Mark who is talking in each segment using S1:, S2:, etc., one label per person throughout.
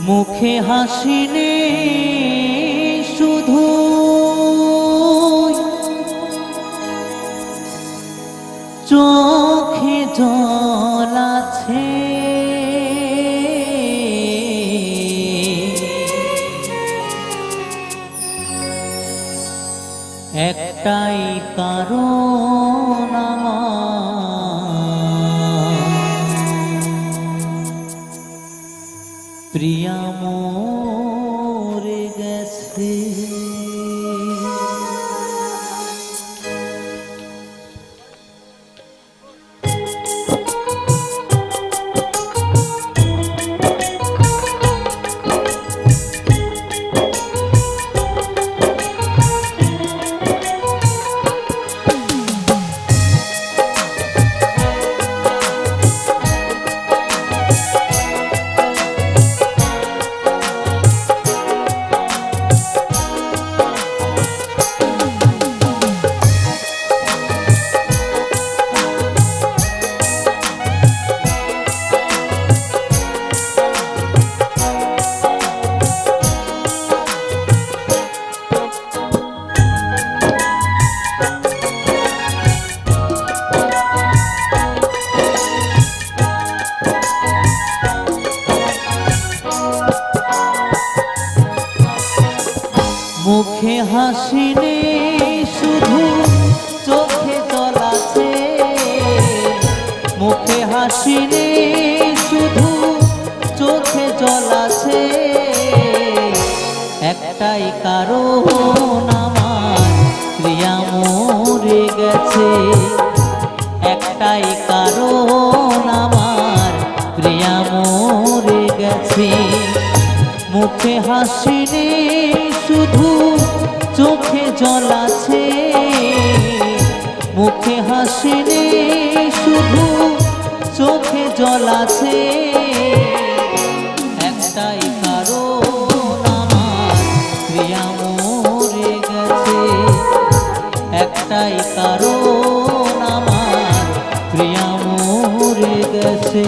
S1: মুখে হাসিনে শুধু মুখে হাসিনে, শুধু চোখে জল আছে। মুখে হাসিনে, শুধু চোখে জল আছে। একটাই কারণ আমার, প্রিয়া মরে গেছে। একটাই কারণ আমার, প্রিয়া মরে গেছে। মুখে হাসিনে শুধু চোখে জল আছে। মুখে হাসিনে শুধু চোখে জল আছে। একটাই কারণ আমার প্রিয়া মরে গেছে। একটাই কারণ আমার প্রিয়া মরে গেছে।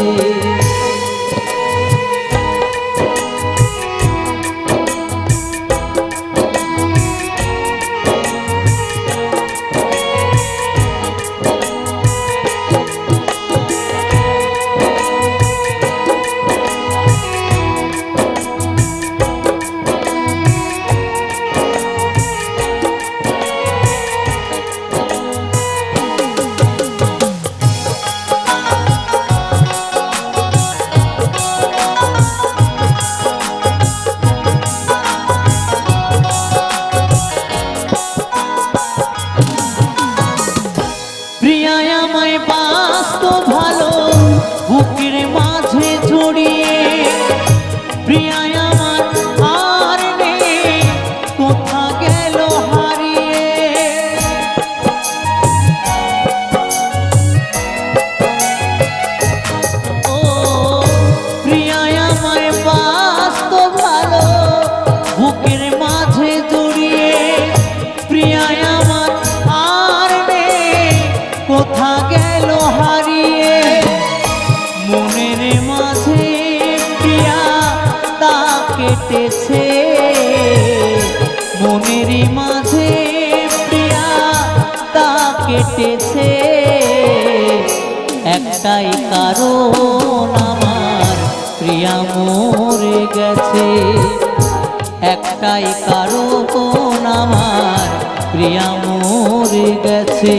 S1: কেটেছে। মনের মাঝে প্রিয়া তা কেটেছে। একটাই কারণ আমার, প্রিয়া মরে গেছে। একটাই কারণ আমার, প্রিয়া মরে গেছে।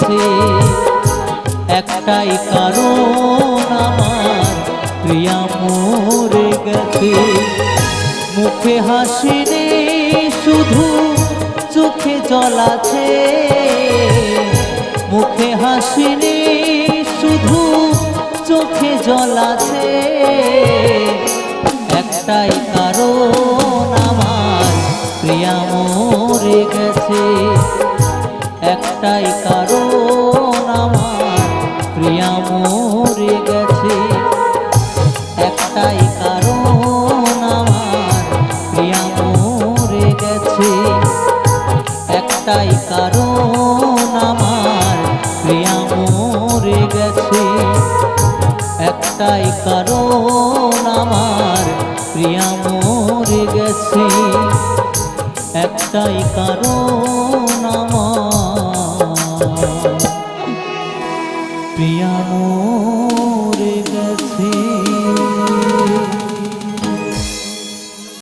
S1: গেছে একটাই কারণ আমার, প্রিয়া মরে গেছে। মুখে হাসি শুধু চোখে জল আছে। মুখে হাসি শুধু চোখে জল আছে। একটাই কারণ আমার, প্রিয়া মরে গেছে। একটাই কারণ আমার। প্রিয়া মরে গেছে। একটাই কারণ আমার। প্রিয়া মরে গেছে। একটাই কারণ আমার। প্রিয়া মরে গেছে। একটাই কারণ আমার। প্রিয়া মরে গেছে। একটাই কারণ প্রিয়ামো